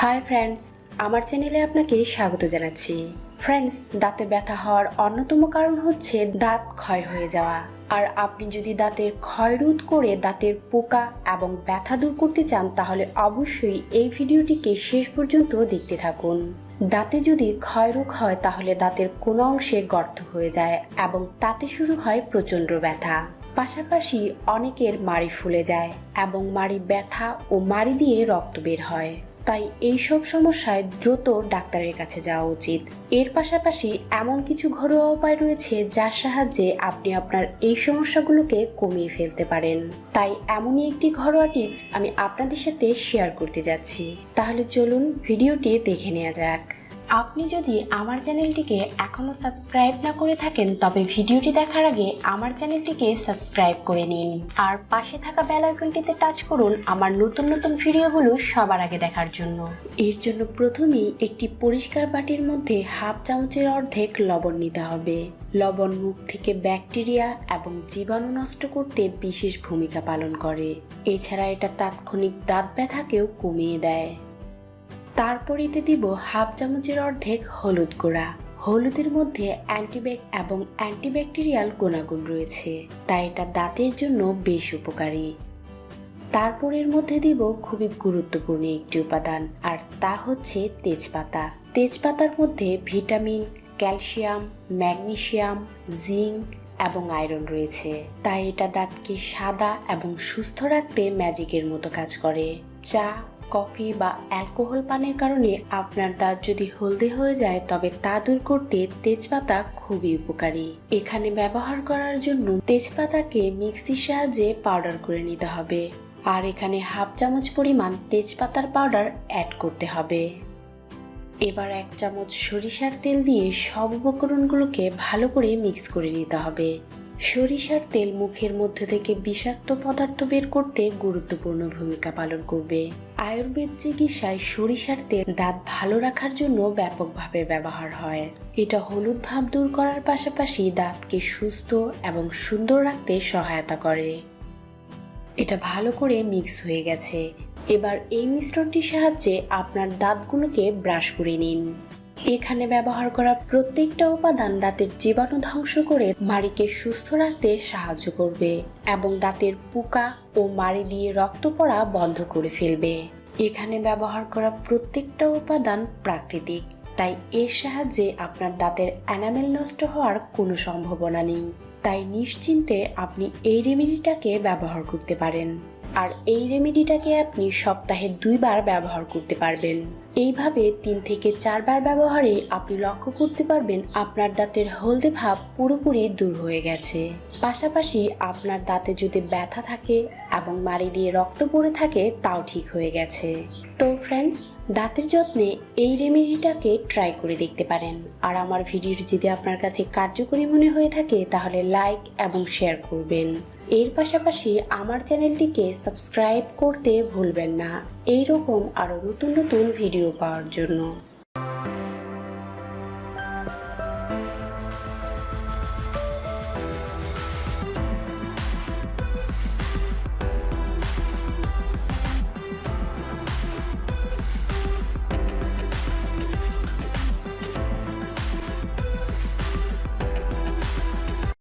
Hi friends আমার চ্যানেলে আপনাকে স্বাগত জানাচ্ছি। ফ্রেন্ডস দাঁতে ব্যথা হওয়ার অন্যতম কারণ হচ্ছে দাঁত ক্ষয় হয়ে যাওয়া। আর আপনি যদি দাঁতের ক্ষয় রোধ করে দাঁতের পোকা এবং ব্যথা দূর করতে চান, তাহলে অবশ্যই এই ভিডিওটিকে শেষ পর্যন্ত দেখতে থাকুন। দাঁতে যদি ক্ষয়রোগ হয়, তাহলে দাঁতের কোনো অংশে গর্ত হয়ে যায় এবং তাতে শুরু হয় প্রচণ্ড ব্যথা। পাশাপাশি অনেকের মাড়ি ফুলে যায় এবং মাড়ি ব্যথা ও মাড়ি দিয়ে রক্ত বের হয়। তাই এইসব সমস্যায় দ্রুত ডাক্তারের কাছে যাওয়া উচিত। এর পাশাপাশি এমন কিছু ঘরোয়া উপায় রয়েছে যার সাহায্যে আপনি আপনার এই সমস্যাগুলোকে কমিয়ে ফেলতে পারেন। তাই এমনই একটি ঘরোয়া টিপস আমি আপনাদের সাথে শেয়ার করতে যাচ্ছি। তাহলে চলুন ভিডিওটি দেখে নেওয়া যাক। আপনি যদি আমার চ্যানেলটিকে এখনও সাবস্ক্রাইব না করে থাকেন, তবে ভিডিওটি দেখার আগে আমার চ্যানেলটিকে সাবস্ক্রাইব করে নিন। আর পাশে থাকা বেল আইকনটিতে টাচ করুন আমার নতুন নতুন ভিডিওগুলো সবার আগে দেখার জন্য। এর জন্য প্রথমেই একটি পরিষ্কার বাটির মধ্যে হাফ চামচের অর্ধেক লবণ নিতে হবে। লবণ মুখ থেকে ব্যাকটেরিয়া এবং জীবাণু নষ্ট করতে বিশেষ ভূমিকা পালন করে। এছাড়া এটা তাৎক্ষণিক দাঁত ব্যথাকেও কমিয়ে দেয়। তারপর এতে দিব হাফ চামচের অর্ধেক হলুদ গুঁড়া। হলুদের মধ্যে অ্যান্টিব্যাক এবং অ্যান্টিব্যাকটেরিয়াল গুণাগুণ রয়েছে, তাই এটা দাঁতের জন্য বেশ উপকারী। তারপর এর মধ্যে দিব খুবই গুরুত্বপূর্ণ একটি উপাদান, আর তা হচ্ছে তেজপাতা। তেজপাতার মধ্যে ভিটামিন, ক্যালসিয়াম, ম্যাগনেসিয়াম, জিঙ্ক এবং আয়রন রয়েছে, তাই এটা দাঁতকে সাদা এবং সুস্থ রাখতে ম্যাজিকের মতো কাজ করে। চা কফি বা অ্যালকোহল পানের কারণে আপনার দাঁত যদি হলদে হয়ে যায়, তবে তা দূর করতে তেজপাতা খুবই উপকারী। এখানে ব্যবহার করার জন্য তেজপাতাকে মিক্সির সাহায্যে পাউডার করে নিতে হবে। আর এখানে হাফ চামচ পরিমাণ তেজপাতার পাউডার অ্যাড করতে হবে। এবার এক চামচ সরিষার তেল দিয়ে সব উপকরণগুলোকে ভালো করে মিক্স করে নিতে হবে। সরিষার তেল মুখের মধ্যে থেকে বিষাক্ত পদার্থ বের করতে গুরুত্বপূর্ণ ভূমিকা পালন করবে। আয়ুর্বেদ চিকিৎসায় সরিষার তেল দাঁত ভালো রাখার জন্য ব্যাপকভাবে ব্যবহার হয়। এটা হলুদ ভাব দূর করার পাশাপাশি দাঁতকে সুস্থ এবং সুন্দর রাখতে সহায়তা করে। এটা ভালো করে মিক্স হয়ে গেছে। এবার এই মিশ্রণটির সাহায্যে আপনার দাঁতগুলোকে ব্রাশ করে নিন। এখানে ব্যবহার করা প্রত্যেকটা উপাদান দাঁতের জীবাণু ধ্বংস করে মাড়িকে সুস্থ রাখতে সাহায্য করবে এবং দাঁতের পোকা ও মাড়ি দিয়ে রক্ত পড়া বন্ধ করে ফেলবে। এখানে ব্যবহার করা প্রত্যেকটা উপাদান প্রাকৃতিক, তাই এর সাহায্যে আপনার দাঁতের অ্যানামেল নষ্ট হওয়ার কোনো সম্ভাবনা নেই। তাই নিশ্চিন্তে আপনি এই রেমেডিটাকে ব্যবহার করতে পারেন। আর এই রেমেডিটাকে আপনি সপ্তাহে দুইবার ব্যবহার করতে পারবেন। এইভাবে তিন থেকে চারবার ব্যবহারে আপনি লক্ষ্য করতে পারবেন আপনার দাঁতের হলদে ভাব পুরোপুরি দূর হয়ে গেছে। পাশাপাশি আপনার দাঁতে যদি ব্যথা থাকে এবং মাড়ি দিয়ে রক্ত পড়ে থাকে, তাও ঠিক হয়ে গেছে। তো ফ্রেন্ডস দাঁতের যত্নে এই রেমেডিটাকে ট্রাই করে দেখতে পারেন। আর আমার ভিডিওটি যদি আপনার কাছে কার্যকরী মনে হয়ে থাকে, তাহলে লাইক এবং শেয়ার করবেন। এর পাশাপাশি আমার চ্যানেলটিকে সাবস্ক্রাইব করতে ভুলবেন না। এই রকম আরও নতুন নতুন ভিডিও পাওয়ার জন্য।